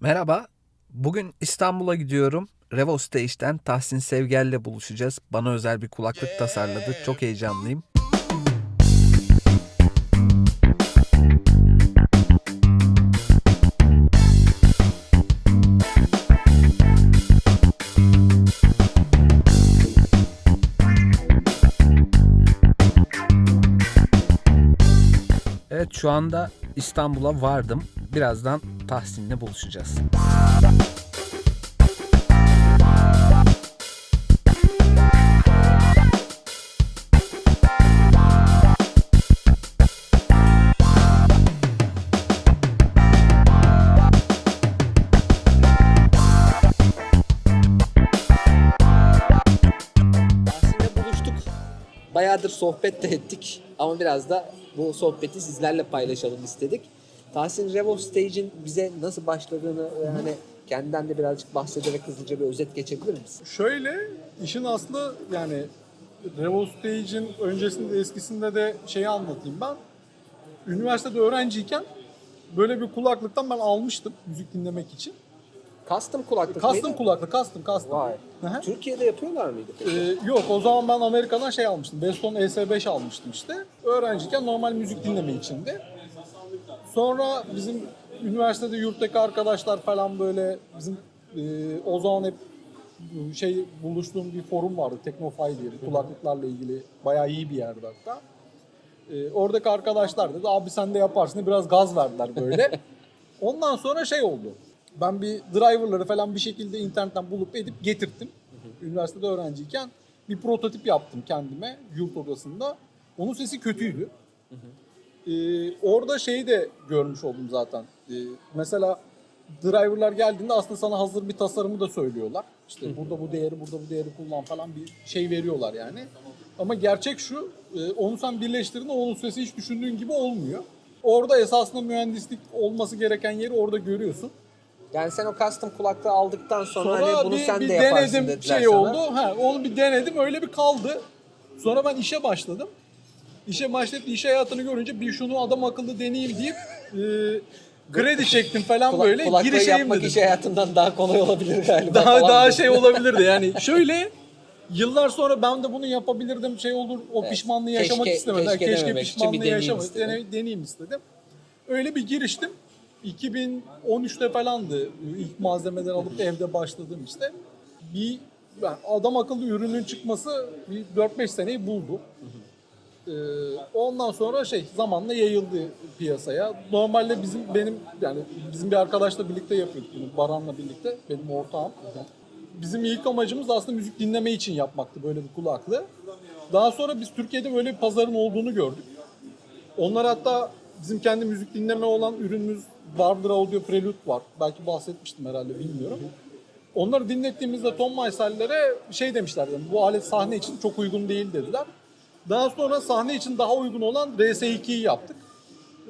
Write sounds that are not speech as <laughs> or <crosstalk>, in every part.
Merhaba. Bugün İstanbul'a gidiyorum. Revo Stage'den Tahsin Sevgel'le buluşacağız. Bana özel bir kulaklık tasarladı. Çok heyecanlıyım. Evet şu anda İstanbul'a vardım. Birazdan Tahsin'le buluşacağız. Bayağıdır sohbet de ettik ama biraz da bu sohbeti sizlerle paylaşalım istedik. Tahsin Revo Stage'in bize nasıl başladığını ve hani kendinden de birazcık bahsederek hızlıca bir özet geçebilir misin? Şöyle işin aslı yani Revo Stage'in öncesinde eskisinde de şeyi anlatayım ben. Üniversitede öğrenciyken böyle bir kulaklıktan ben almıştım müzik dinlemek için. Custom kulaklık Custom mıydı? kulaklık, custom, custom. Vay. Hı. Türkiye'de yapıyorlar mıydı? Ee, yok o zaman ben Amerika'dan şey almıştım. Weston ES5 almıştım işte. Öğrenciyken normal müzik dinleme içindi. Sonra bizim üniversitede yurttaki arkadaşlar falan böyle bizim e, o zaman hep şey buluştuğum bir forum vardı. Teknofy diye kulaklıklarla ilgili bayağı iyi bir yerde hatta. E, oradaki arkadaşlar dedi abi sen de yaparsın biraz gaz verdiler böyle. <laughs> Ondan sonra şey oldu. Ben bir driverları falan bir şekilde internetten bulup edip getirttim. Üniversitede öğrenciyken bir prototip yaptım kendime yurt odasında. Onun sesi kötüydü. Ee, orada şeyi de görmüş oldum zaten. Ee, mesela driverlar geldiğinde aslında sana hazır bir tasarımı da söylüyorlar. İşte burada bu değeri, burada bu değeri kullan falan bir şey veriyorlar yani. Ama gerçek şu, e, onu sen birleştirdiğinde onun sesi hiç düşündüğün gibi olmuyor. Orada esasında mühendislik olması gereken yeri orada görüyorsun. Yani sen o custom kulaklığı aldıktan sonra, Sonra hani bunu bir, sen bir de yaparsın denedim dediler şey sana. oldu. Ha, onu bir denedim öyle bir kaldı. Sonra ben işe başladım. İşe başlayıp iş hayatını görünce bir şunu adam akıllı deneyeyim deyip e, kredi çektim falan Kulak, böyle kulaklığı girişeyim yapmak dedim. iş hayatından daha kolay olabilir galiba. Daha falan daha dedi. şey olabilirdi yani. <laughs> Şöyle yıllar sonra ben de bunu yapabilirdim şey olur o Evet. pişmanlığı Keşke- yaşamak istemedim. keşke Keşke, dememek için bir pişmanlığı yaşamak istedim. dene- deneyeyim istedim. Öyle bir giriştim. 2013'te falandı ilk malzemeleri alıp evde başladım işte. Bir yani adam akıllı ürünün çıkması bir 4-5 seneyi buldu. Ee, ondan sonra şey zamanla yayıldı piyasaya. Normalde bizim benim yani bizim bir arkadaşla birlikte yapıyorduk bunu Baran'la birlikte benim ortağım. Bizim ilk amacımız aslında müzik dinleme için yapmaktı böyle bir kulaklığı. Daha sonra biz Türkiye'de böyle bir pazarın olduğunu gördük. Onlar hatta bizim kendi müzik dinleme olan ürünümüz Barber Audio Prelude var. Belki bahsetmiştim herhalde bilmiyorum. Onları dinlettiğimizde Tom Maysel'lere şey demişlerdi. Bu alet sahne için çok uygun değil dediler. Daha sonra sahne için daha uygun olan RS2'yi yaptık.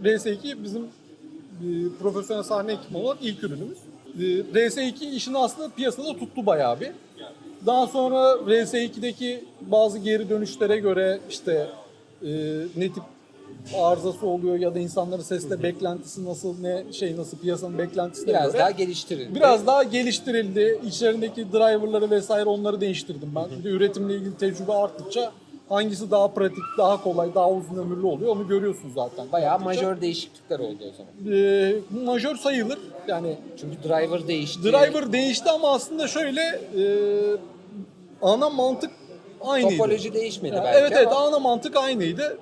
RS2 bizim e, profesyonel sahne ekipmanı olarak ilk ürünümüz. E, RS2 işini aslında piyasada tuttu bayağı bir. Daha sonra RS2'deki bazı geri dönüşlere göre işte e, ne tip arızası oluyor ya da insanların sesle beklentisi nasıl ne şey nasıl piyasanın beklentisine Biraz göre daha geliştirildi. biraz daha geliştirildi. İçlerindeki driverları vesaire onları değiştirdim ben. Bir de üretimle ilgili tecrübe arttıkça hangisi daha pratik, daha kolay, daha uzun ömürlü oluyor onu görüyorsun zaten. Bayağı Yaptıkça. majör değişiklikler oldu o zaman. Ee, majör sayılır. Yani Çünkü driver değişti. driver değişti ama aslında şöyle e, ana mantık aynıydı. Topoloji değişmedi Ya, belki evet evet ama ana mantık aynıydı.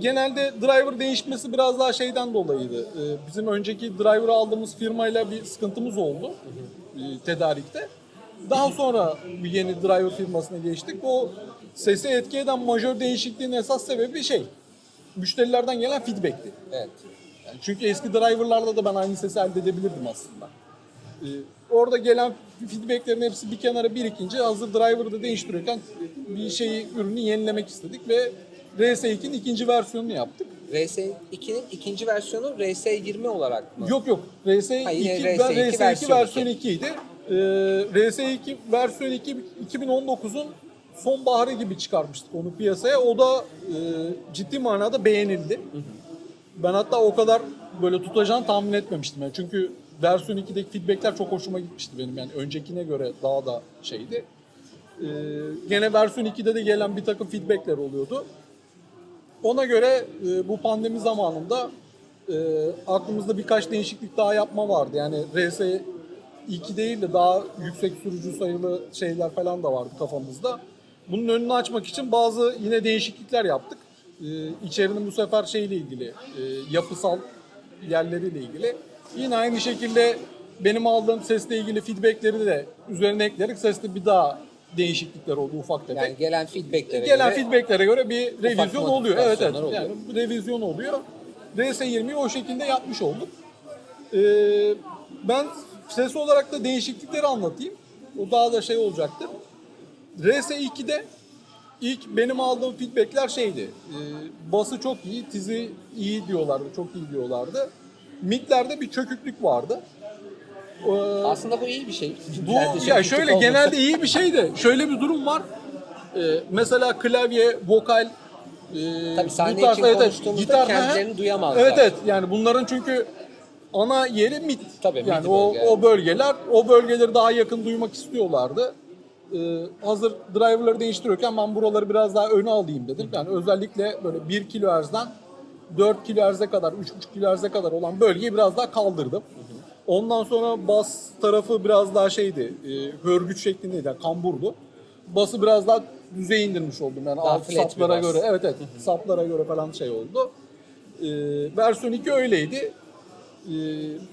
Genelde driver değişmesi biraz daha şeyden dolayıydı. Ee, Bizim önceki driver aldığımız firmayla bir sıkıntımız oldu e, tedarikte. Daha sonra bir yeni driver firmasına geçtik. O sesi etki eden majör değişikliğin esas sebebi şey. Müşterilerden gelen feedback'ti. evet. Yani çünkü eski driverlarla da ben aynı sesi elde edebilirdim aslında. Ee, orada gelen feedbacklerin hepsi bir kenara birikince hazır driver'ı da değiştiriyorken bir şeyi, ürünü yenilemek istedik ve RS2'nin ikinci versiyonunu yaptık. RS2'nin ikinci versiyonu RS20 olarak mı? Yok yok. RS2, Ha, yine ben RS2 RS2 versiyon versiyon 2 idi. Ee, RS2 versiyon 2 2019'un sonbaharı gibi çıkarmıştık onu piyasaya. O da e, ciddi manada beğenildi. Ben hatta o kadar böyle tutacağını tahmin etmemiştim. Yani. Çünkü versiyon 2'deki feedbackler çok hoşuma gitmişti benim yani öncekine göre daha da şeydi. Ee, gene versiyon 2'de de gelen bir takım feedbackler oluyordu. Ona göre e, bu pandemi zamanında e, aklımızda birkaç değişiklik daha yapma vardı. Yani RS 2 değil de daha yüksek sürücü sayılı şeyler falan da vardı kafamızda. Bunun önünü açmak için bazı yine değişiklikler yaptık. E, içerinin bu sefer şeyle ilgili, e, yapısal yerleriyle ilgili. Yine aynı şekilde benim aldığım sesle ilgili feedbackleri de üzerine eklerik. Seste bir daha değişiklikler oldu ufak tefek. Yani gelen feedbacklere Gelen göre feedbacklere göre bir revizyon oluyor. Evet evet. oluyor. Yani bu revizyon oluyor. RS20'yi o şekilde yapmış olduk. Ee, ben ses olarak da değişiklikleri anlatayım. O daha da şey olacaktır. RS2'de ilk benim aldığım feedbackler şeydi. E, bası çok iyi, tizi iyi diyorlardı, çok iyi diyorlardı. Midlerde bir çöküklük vardı. Ee, aslında bu iyi bir şey. bu ya şöyle olmasa. genelde iyi bir şey de şöyle bir durum var. Ee, mesela klavye, vokal e, Tabii sahne bu tarz- için evet, gitar, kendilerini duyamazlar. Evet evet yani bunların çünkü ana yeri mid. Tabii, yani mid o, bölge. o bölgeler o bölgeleri daha yakın duymak istiyorlardı. Ee, hazır driverları değiştiriyorken ben buraları biraz daha öne alayım dedim. Yani özellikle böyle 1 kHz'den 4 kHz'e kadar, 3.5 kHz'e kadar olan bölgeyi biraz daha kaldırdım. Ondan sonra bas tarafı biraz daha şeydi, e, hörgüç şeklindeydi, yani kamburdu. Bası biraz daha düzey indirmiş oldum yani Daha alt saplara göre. Evet evet, saplara göre falan şey oldu. Ee, versiyon 2 öyleydi. Ee,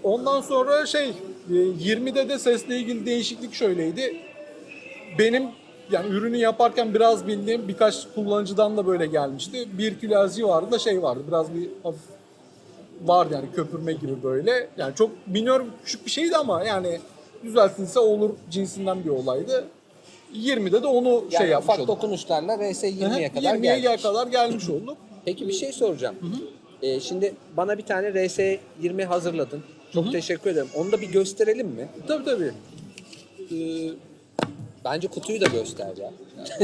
ondan sonra şey, e, 20'de de sesle ilgili değişiklik şöyleydi. Benim yani ürünü yaparken biraz bildiğim birkaç kullanıcıdan da böyle gelmişti. Bir kilo civarında şey vardı. Biraz bir hafif vardı yani köpürme gibi böyle. Yani çok minör küçük bir şeydi ama yani düzeltilse olur cinsinden bir olaydı. 20'de de onu yani şey yapmış ufak olduk. dokunuşlarla RS20'ye kadar 20'ye geldik. kadar gelmiş olduk. <clears throat> Peki bir şey soracağım. Ee, şimdi bana bir tane RS20 hazırladın. Çok teşekkür ederim. Onu da bir gösterelim mi? Tabii tabii. Ee, Bence kutuyu da göster ya.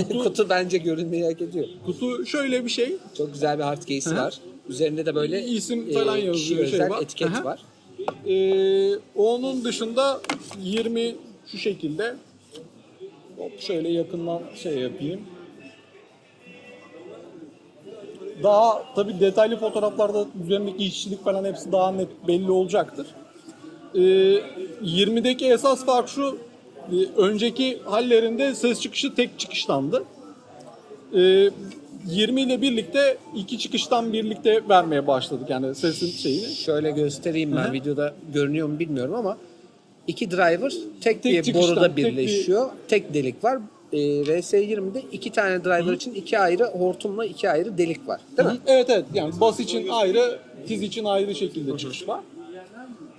<laughs> Kutu bence görünmeyi hak ediyor. kutu şöyle bir şey. Çok güzel bir hard case Hı. var. Üzerinde de böyle İsim e, falan kişiye yazıyor, şey özel var. etiket Aha. var. Ee, onun dışında 20 şu şekilde. Hop şöyle yakından şey yapayım. Daha tabi detaylı fotoğraflarda üzerindeki işçilik falan hepsi daha net belli olacaktır. Ee, 20'deki esas fark şu. E, Önceki hallerinde ses çıkışı tek çıkıştandı. Ee, 20 ile birlikte iki çıkıştan birlikte vermeye başladık yani sesin şeyini. Şöyle göstereyim ben Hı. videoda görünüyor mu bilmiyorum ama iki driver tek, Tek bir boruda tek bir- birleşiyor. Tek, delik var. Ee, RS20'de iki tane driver için iki ayrı hortumla iki ayrı delik var. Değil mi? Evet evet yani bas için ayrı, tiz için ayrı şekilde çıkış var.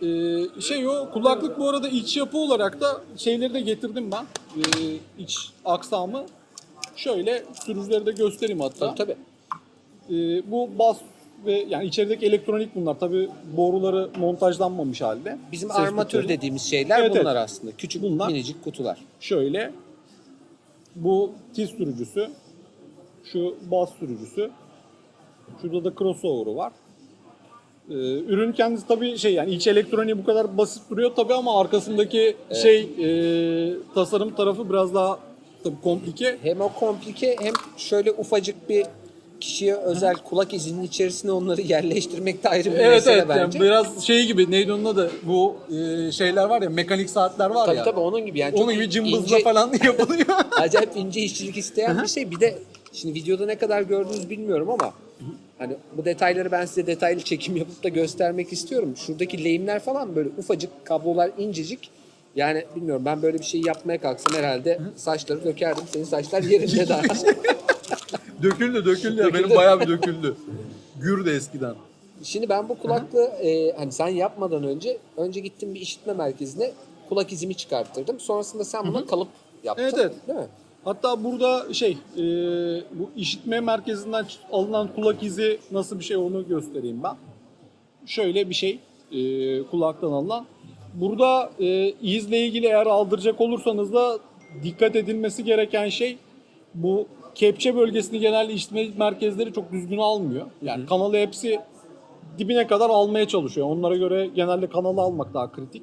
Ee, şey o kulaklık bu arada iç yapı olarak da şeyleri de getirdim ben. Ee, iç aksamı. Şöyle sürücüleri de göstereyim hatta. Tabii tabii. Ee, bu bas ve yani içerideki elektronik bunlar. Tabi boruları montajlanmamış halde. Bizim Ses armatür kutuları. dediğimiz şeyler Evet, bunlar evet. aslında. Küçük Bunlar. minicik kutular. Şöyle bu tiz sürücüsü, şu bas sürücüsü, şurada da crossover'ı var. Ee, ürün kendisi tabii şey yani iç elektroniği bu kadar basit duruyor tabii ama arkasındaki şey e, tasarım tarafı biraz daha tabii komplike. Hem o komplike hem şöyle ufacık bir kişiye özel kulak izinin içerisine onları <laughs> yerleştirmek de ayrı bir Evet mesele evet yani bence. biraz şey gibi neydi onun adı bu e, şeyler var ya mekanik saatler var tabii ya. tabii onun gibi yani. Onun gibi cımbızla ince- falan <laughs> yapılıyor. acayip ince işçilik isteyen bir şey. Bir de şimdi videoda ne kadar gördünüz bilmiyorum ama hani bu detayları ben size detaylı çekim yapıp da göstermek istiyorum. Şuradaki lehimler falan böyle ufacık kablolar incecik. Yani bilmiyorum ben böyle bir şey yapmaya kalksam herhalde saçları dökerdim. Senin saçlar yerinde daha. <laughs> döküldü döküldü ya Döküldü. benim bayağı bir döküldü. Gür de eskiden. Şimdi ben bu kulaklığı e, hani sen yapmadan önce önce gittim bir işitme merkezine kulak izimi çıkarttırdım. Sonrasında sen buna kalıp yaptın. Evet, evet. Değil mi? Hatta burada şey e, bu işitme merkezinden alınan kulak izi nasıl bir şey onu göstereyim ben. Şöyle bir şey e, kulaktan alınan. Burada e, izle ilgili eğer aldıracak olursanız da dikkat edilmesi gereken şey bu kepçe bölgesini genelde işitme merkezleri çok düzgün almıyor. Yani kanalı hepsi dibine kadar almaya çalışıyor. Onlara göre genelde kanalı almak daha kritik.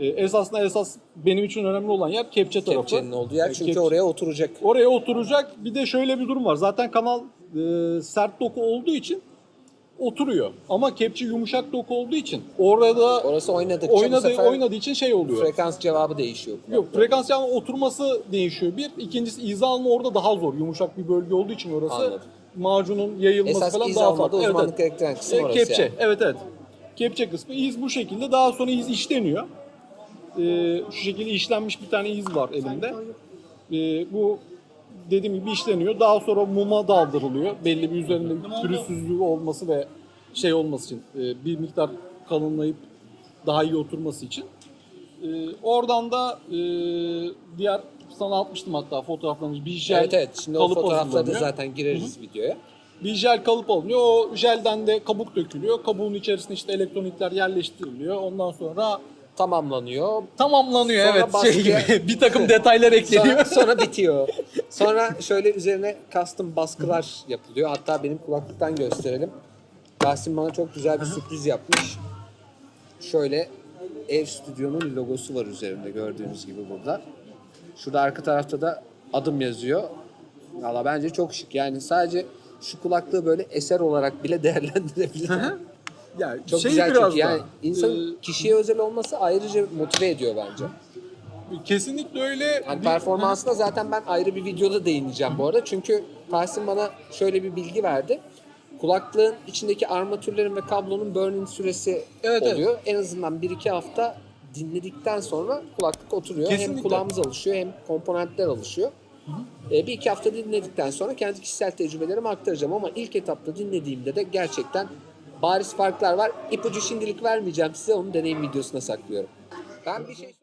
E, esasında esas benim için önemli olan yer kepçe tarafı. Kepçenin olduğu yer E, çünkü kepçe- oraya oturacak. Oraya oturacak. Bir de şöyle bir durum var. Zaten kanal e, sert doku olduğu için oturuyor. Ama kepçe yumuşak doku olduğu için orada Orası oynadıkça bu oynadığı, sefer oynadığı için şey oluyor. frekans cevabı değişiyor. Yok frekans yani oturması değişiyor. Bir. ikincisi izah alma orada daha zor. Yumuşak bir bölge olduğu için orası. Anladım. Macunun yayılması Esas falan iz daha almada farklı. Evet, uzmanlık evet. gerektiren kısım E, orası kepçe. yani. Evet evet. Kepçe kısmı. İz bu şekilde. Daha sonra iz işleniyor. Ee, şu şekilde işlenmiş bir tane iz var elimde. Ee, bu dediğim gibi işleniyor. Daha sonra muma daldırılıyor. Belli bir üzerinde pürüzsüzlüğü olması ve şey olması için e, bir miktar kalınlayıp daha iyi oturması için. Ee, oradan da e, diğer sana atmıştım hatta fotoğraflarını bir jel Evet evet. Şimdi o kalıp fotoğrafları da zaten gireriz videoya. Bir jel kalıp alınıyor. O jelden de kabuk dökülüyor. Kabuğun içerisine işte elektronikler yerleştiriliyor. Ondan sonra Tamamlanıyor. tamamlanıyor Sonra evet şey gibi <laughs> bir takım detaylar ekleniyor. Sonra, <laughs> sonra bitiyor. Sonra şöyle üzerine custom baskılar yapılıyor. Hatta benim kulaklıktan gösterelim. Rasim bana çok güzel bir sürpriz yapmış. Şöyle ev stüdyonun logosu var üzerinde gördüğünüz gibi burada. Şurada arka tarafta da adım yazıyor. Valla bence çok şık. Yani sadece şu kulaklığı böyle eser olarak bile <laughs> değerlendirebilirim. Yani Çok şey güzel biraz çünkü yani da, insanın e, kişiye özel olması ayrıca motive ediyor bence. kesinlikle öyle. Hani bir- performansına zaten ben ayrı bir videoda değineceğim bu arada. Çünkü Tahsin bana şöyle bir bilgi verdi. Kulaklığın içindeki armatürlerin ve kablonun burn-in süresi Evet, evet. oluyor. En azından 1-2 hafta dinledikten sonra kulaklık oturuyor. Hem Kesinlikle. kulağımız alışıyor hem komponentler alışıyor. Ee, bir iki hafta dinledikten sonra kendi kişisel tecrübelerimi aktaracağım ama ilk etapta dinlediğimde de gerçekten bariz farklar var. İpucu şimdilik vermeyeceğim size onu deneyim videosuna saklıyorum. Ben bir şey